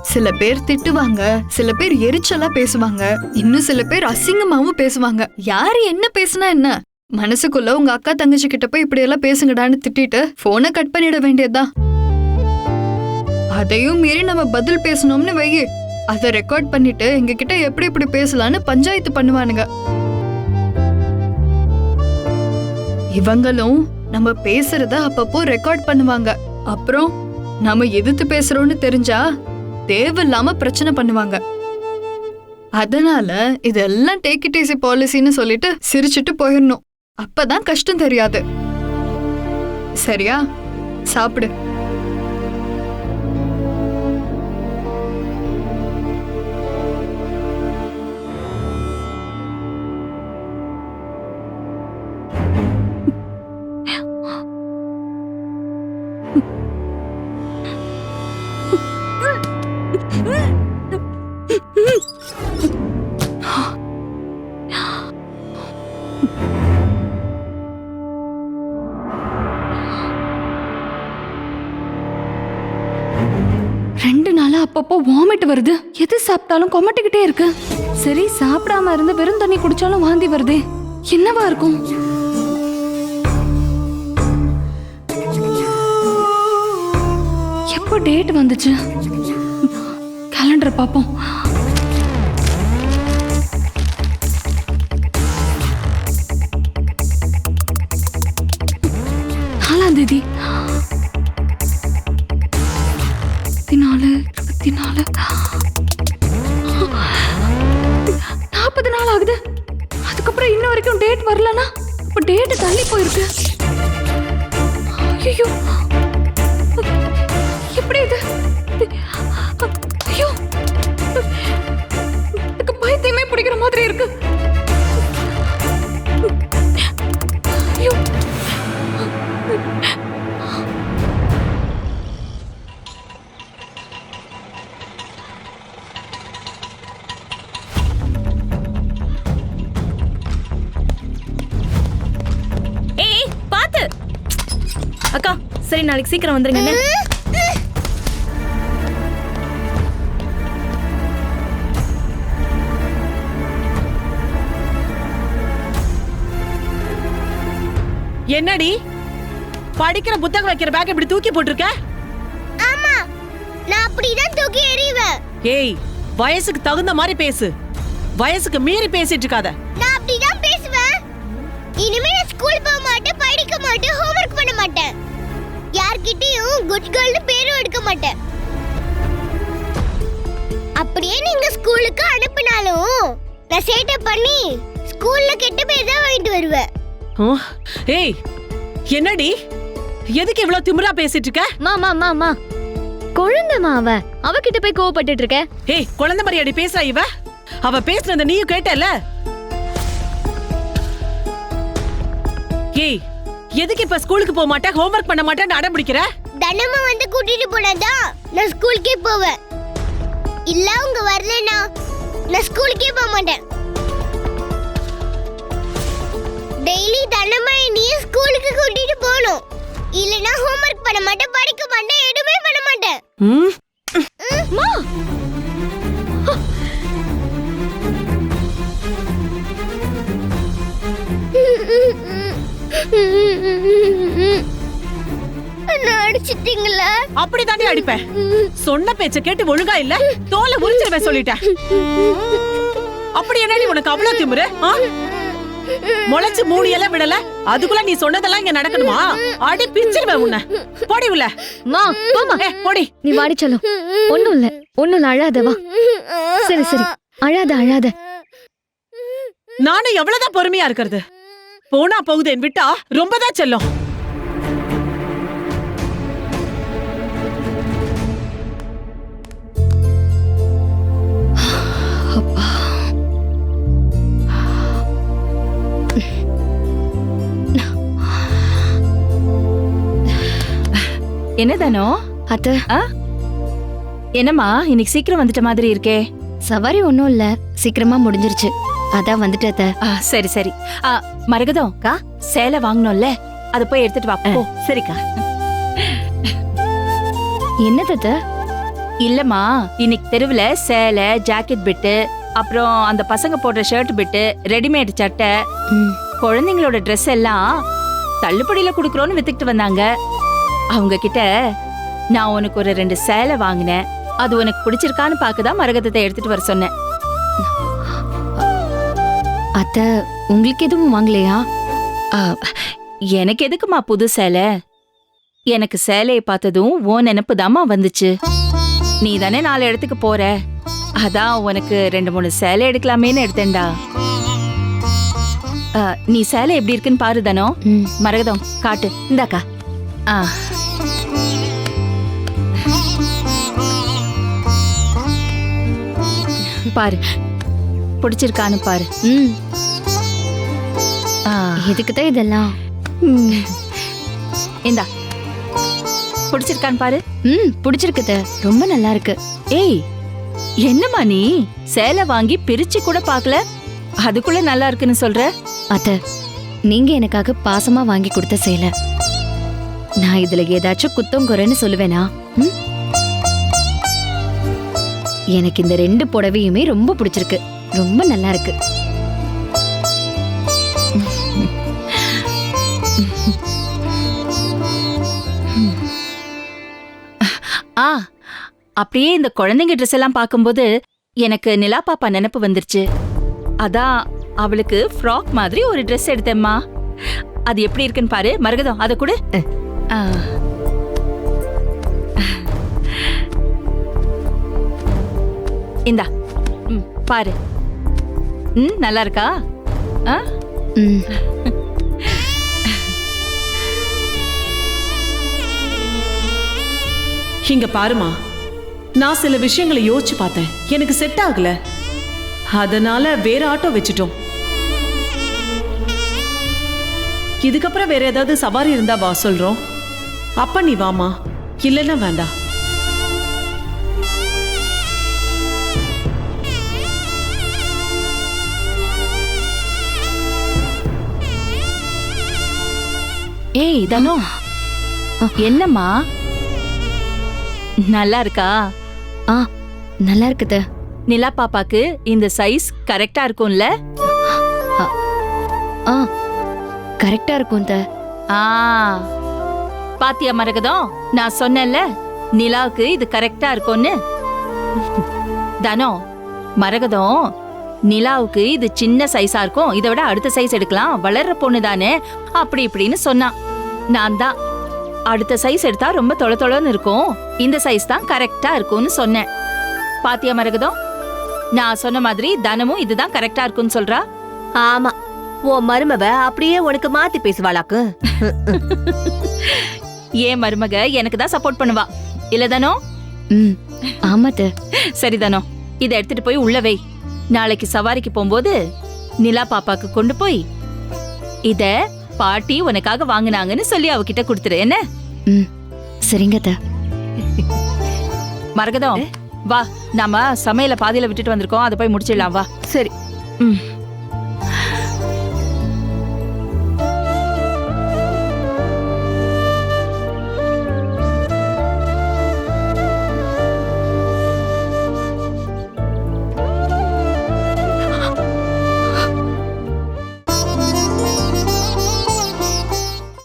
சில பேர் திட்டுவாங்க சில பேர் எரிச்சலா பேசுவாங்க இன்னும் சில பேர் அசிங்கமாவும் பேசுவாங்க. யாரு என்ன பேசுனா என்ன? மனசுக்குள்ள உங்க அக்கா தங்கச்சி கிட்ட போய் இப்படி எல்லாம் பேசுங்கடான்னு திட்டிட்டு போனை கட் பண்ணிட வேண்டியதுதான். அதையும் மீறி நம்ம பதில் பேசணும்னு வை அதை ரெக்கார்ட் பண்ணிட்டு எங்க கிட்ட எப்படி இப்படி பேசலாம்னு பஞ்சாயத்து பண்ணுவானுங்க. இவங்களும் நம்ம பேசுறத அப்பப்போ ரெக்கார்ட் பண்ணுவாங்க. அப்புறம் நாம எதிர்த்து பேசுறோம்னு தெரிஞ்சா தேவையில்லாம பிரச்சனை பண்ணுவாங்க. அதனால இதெல்லாம் டேக் இட் ஈஸி பாலிசின்னு சொல்லிட்டு சிரிச்சிட்டு போயிடணும் அப்பதான் கஷ்டம் தெரியாது. சரியா? சாப்பிடு. ரெண்டு நாளா அப்பப்போ வாமிட் வருது. எது சாப்பிட்டாலும் கொமட்டிக்கிட்டே இருக்கு. சரி சாப்பிடாம இருந்து வெறும் தண்ணி குடிச்சாலும் வாந்தி வருதே. என்னவா இருக்கும்? எப்போ டேட் வந்துச்சு? கேலண்டர் பார்ப்போம். ఇది. சரி நாளைக்கு சீக்கிரம் வந்துருங்க என்ன? என்னடி? படிக்கிற புத்தகம் வைக்கிற பேக் இப்படி தூக்கி போட்டிருக்க? ஆமா. நான் அப்படிதான் தூக்கி எறிவேன். ஏய் வயசுக்கு தகுந்த மாதிரி பேசு. வயசுக்கு மீறி பேசிட்டு இருக்காத. நான் அப்படிதான் பேசுவேன். இனிமே நான் ஸ்கூல் போக மாட்டேன் படிக்க மாட்டேன் ஹோம்வொர்க் பண்ண மாட்டேன். யார்கிட்டயும் குட் கேர்ள்னு பேரும் எடுக்க மாட்டேன். அப்படியே நீங்க ஸ்கூலுக்கு அனுப்பினாலும் நான் சேட்டை பண்ணி ஸ்கூல்ல கெட்ட பேர் தான் வாங்கிட்டு வருவேன். ஓ, ஏய் என்னடி? எதுக்கு இவ்வளவு திமிரா பேசிட்டு இருக்க? மா மா மா மா. குழந்தைமா அவ அவகிட்ட போய் கோவப்பட்டுட்டு இருக்க. ஏய் குழந்தை மாதிரியாடி பேசுறா இவ? அவ பேசுனத நீயும் கேட்டல? ஏய் எதுக்கு இப்ப ஸ்கூலுக்கு போக மாட்டேன் ஹோம்வொர்க் பண்ண மாட்டேன்னு அடம் பிடிக்கிற? தினமும் வந்து கூட்டிட்டு போனாதான் நான் ஸ்கூலுக்கே போவேன். இல்ல அவங்க வரலனா நான் ஸ்கூலுக்கே போக மாட்டேன். டெய்லி தினமும் நீ ஸ்கூலுக்கு கூட்டிட்டு போகணும். இல்லனா ஹோம்வொர்க் பண்ண மாட்டேன் படிக்க மாட்டேன் எதுவுமே பண்ண மாட்டேன். ம்? அடிச்சிட்டீங்களா? அப்படி தாண்டி அடிப்பேன். சொன்ன பேச்ச கேட்டு ஒழுங்கா இல்ல? தோலை உரிச்சிருவேன் சொல்லிட்டேன். அப்படி என்னடி உனக்கு அவ்வளவு திமிரு ஆ? முளைச்சு மூணு எல்லாம் விடல? அதுக்குள்ள நீ சொன்னதெல்லாம் இங்க நடக்கணுமா? அடி பிச்சிருவேன் உன்னை. போடி உள்ள. மா போமா போடி. நீ வாடி சொல்லும் ஒண்ணும் இல்ல. ஒண்ணும் இல்ல அழாத வா. சரி சரி. அழாத அழாத. நானும் எவ்வளவுதான் பொறுமையா இருக்கிறது? போனா போகுதேன் விட்டா ரொம்ப தான் செல்லும் என்னதானோ அத்த. என்னம்மா இன்னைக்கு சீக்கிரம் வந்துட்ட மாதிரி இருக்கே. சவாரி ஒண்ணும் இல்ல. சீக்கிரமா முடிஞ்சிருச்சு. அதான் வந்துட்டு அத்த. ஆ, சரி சரி. ஆ, மரகதம் கா சேலை வாங்கணும்ல? அதை போய் எடுத்துட்டு வா. போ. சரிக்கா. என்ன தத்த இல்லம்மா இன்னைக்கு தெருவுல சேலை ஜாக்கெட் பிட்டு அப்புறம் அந்த பசங்க போடுற ஷர்ட் பிட்டு ரெடிமேட் சட்டை ம். குழந்தைங்களோட Dress எல்லாம் தள்ளுபடியில குடுக்கறோம்னு வித்துக்கிட்டு வந்தாங்க. அவங்க கிட்ட நான் உனக்கு ஒரு ரெண்டு சேலை வாங்கினேன். அது உனக்கு பிடிச்சிருக்கான்னு பார்க்கதான் மரகதத்தை எடுத்துட்டு வர சொன்னேன். அத்த உங்களுக்கு எதுவும் வாங்கலையா? ஆ, எனக்கு எதுக்குமா புது சேலை? எனக்கு சேலையை பார்த்ததும் உன் நினப்பு வந்துச்சு. நீ தானே நாலு இடத்துக்கு போற? அதான் உனக்கு ரெண்டு மூணு சேலை எடுக்கலாமேன்னு எடுத்தேன்டா. நீ சேலை எப்படி இருக்குன்னு பாரு தானோ. மரகதம் காட்டு. இந்தாக்கா. ஆ. பாரு பிடிச்சிருக்கான்னு பாரு. ம். ஆ. எதுக்கு தான் இதெல்லாம்? இந்தா. பிடிச்சிருக்கான்னு பாரு. ம் பிடிச்சிருக்கு அத்தை. ரொம்ப நல்லா இருக்கு ஏய் என்னம்மா நீ? சேலை வாங்கி பிரிச்சு கூட பார்க்கல. அதுக்குள்ள நல்லா இருக்குன்னு சொல்ற? அத்த நீங்க எனக்காக பாசமா வாங்கி கொடுத்த சேலை. நான் இதுல ஏதாச்சும் குத்தம் குறைன்னு சொல்லுவேனா? எனக்கு இந்த ரெண்டு புடவையுமே ரொம்ப பிடிச்சிருக்கு. ரொம்ப நல்லா இருக்கு. ஆ அப்படியே இந்த குழந்தைங்க ட்ரெஸ் எல்லாம் பார்க்கும்போது எனக்கு நிலா பாப்பா நினைப்பு வந்துருச்சு. அதான் அவளுக்கு ஃப்ராக் மாதிரி ஒரு Dress எடுத்தேம்மா. அது எப்படி இருக்குன்னு பாரு மரகதம் அதை கொடு. இந்தா. பாரு. ம் நல்லா இருக்கா ஆ? ம். இங்க பாருமா நான் சில விஷயங்களை யோசிச்சு பார்த்தேன். எனக்கு செட் ஆகல. அதனால வேற ஆட்டோ வச்சுட்டோம். இதுக்கப்புறம் வேற ஏதாவது சவாரி இருந்தா வா சொல்றோம். அப்ப நீ வாமா இல்லைன்னா வேண்டாம். ஏய் தனு. என்னம்மா? நல்லா இருக்கா ஆ நல்லா இருக்குது நிலா பாப்பாக்கு இந்த சைஸ் கரெக்டா இருக்கும்ல? ஆ கரெக்டா இருக்கும் த. ஆ. பாத்தியா மரகதம்? நான் சொன்னேன்ல நிலாவுக்கு இது கரெக்டா இருக்கும்னு. தனோ மரகதம் நிலாவுக்கு இது சின்ன சைஸா இருக்கும். இதை விட அடுத்த சைஸ் எடுக்கலாம். வளர்ற பொண்ணு தானே அப்படி இப்படின்னு சொன்னான். நான் தான் அடுத்த சைஸ் எடுத்தா ரொம்ப தொள தொளன்னு இருக்கும். இந்த சைஸ் தான் கரெக்டா இருக்கும்னு சொன்னேன். பாத்தியா மரகதம்? நான் சொன்ன மாதிரி தனமும் இதுதான் கரெக்டா இருக்கும்னு சொல்றா? ஆமா. உன் மருமவ அப்படியே உனக்கு மாத்தி பேசுவாளாக்கு? ஏன் மருமக எனக்கு தான் சப்போர்ட் பண்ணுவா. இல்ல தானோ? ம் ஆமா த சரி தானோ இதை எடுத்துட்டு போய் உள்ள வை. நாளைக்கு சவாரிக்கு போகும்போது நிலா பாப்பாக்கு கொண்டு போய் இத பாட்டி உனக்காக வாங்குனாங்கன்னு சொல்லி அவகிட்ட கொடுத்துரு. என்ன? ம் சரிங்க த மரகதம் வா. நாம சமையல பாதியில விட்டுட்டு வந்திருக்கோம். அதை போய் முடிச்சிடலாம். வா. சரி. ம்.